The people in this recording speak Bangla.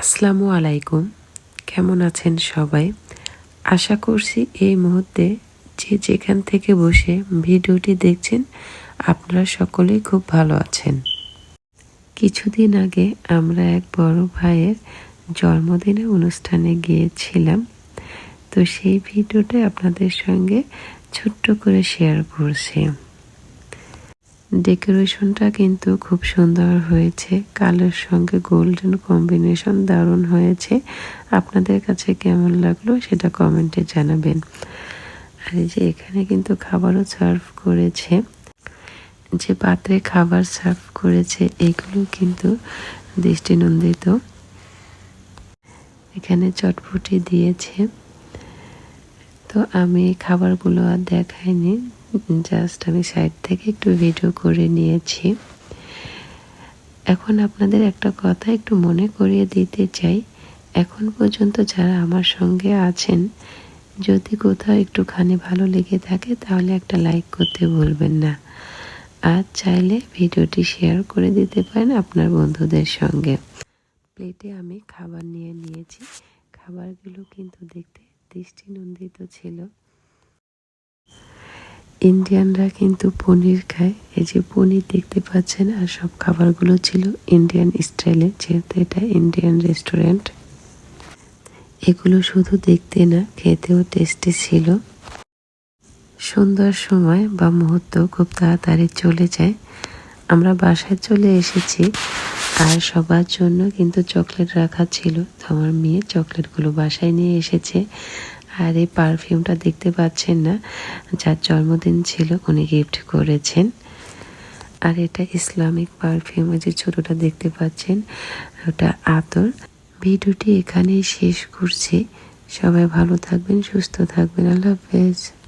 আসসালামু আলাইকুম। কেমন আছেন সবাই? আশা করছি এই মুহূর্তে যে যেখান থেকে বসে ভিডিওটি দেখছেন, আপনারা সকলেই খুব ভালো আছেন। কিছুদিন আগে আমরা এক বড় ভাইয়ের জন্মদিনের অনুষ্ঠানে গিয়েছিলাম। তো সেই ভিডিওটা আপনাদের সঙ্গে ছোট্ট করে শেয়ার করছি। ডেকোরেশনটা কিন্তু খুব সুন্দর হয়েছে। কালোর সঙ্গে গোল্ডেন কম্বিনেশন দারুণ হয়েছে। আপনাদের কাছে কেমন লাগল সেটা কমেন্টে জানাবেন। আর এই যে এখানে কিন্তু খাবারও সার্ভ করেছে। যে পাত্রে খাবার সার্ভ করেছে, এগুলো কিন্তু দৃষ্টিনন্দিত। এখানে চটপটি দিয়েছে। তো আমি খাবারগুলো আর দেখাইনি। জাস্ট আমি সাইড থেকে একটু ভিডিও করে নিয়েছি। এখন আপনাদের একটা কথা একটু মনে করিয়ে দিতে চাই। এখন পর্যন্ত যারা আমার সঙ্গে আছেন, যদি কোথাও একটুখানি ভালো লেগে থাকে, তাহলে একটা লাইক করতে ভুলবেন না। আর চাইলে ভিডিওটি শেয়ার করে দিতে পারেন আপনার বন্ধুদের সঙ্গে। প্লেটে আমি খাবার নিয়ে নিয়েছি। খাবারগুলো কিন্তু দেখতে দৃষ্টিনন্দিত ছিল। ইন্ডিয়ানরা কিন্তু পনির খায়। এই যে পনির দেখতে পাচ্ছেন, আর সব খাবারগুলো ছিল ইন্ডিয়ান স্টাইলে, যেহেতু এটা ইন্ডিয়ান রেস্টুরেন্ট। এগুলো শুধু দেখতে না, খেতেও টেস্টি ছিল। সুন্দর সময় বা মুহূর্ত খুব তাড়াতাড়ি চলে যায়। আমরা বাসায় চলে এসেছি, আর সবার জন্য কিন্তু চকলেট রাখা ছিল। তো আমার মেয়ে চকলেটগুলো বাসায় নিয়ে এসেছে। আর এই পারফিউমটা দেখতে পাচ্ছেন না, যার জন্মদিন ছিল, উনি গিফট করেছেন। আর এটা ইসলামিক পারফিউম যে ছোটোটা দেখতে পাচ্ছেন, ওটা আতর। ভিডিওটি এখানেই শেষ করছি। সবাই ভালো থাকবেন, সুস্থ থাকবেন। আল্লাহ হাফেজ।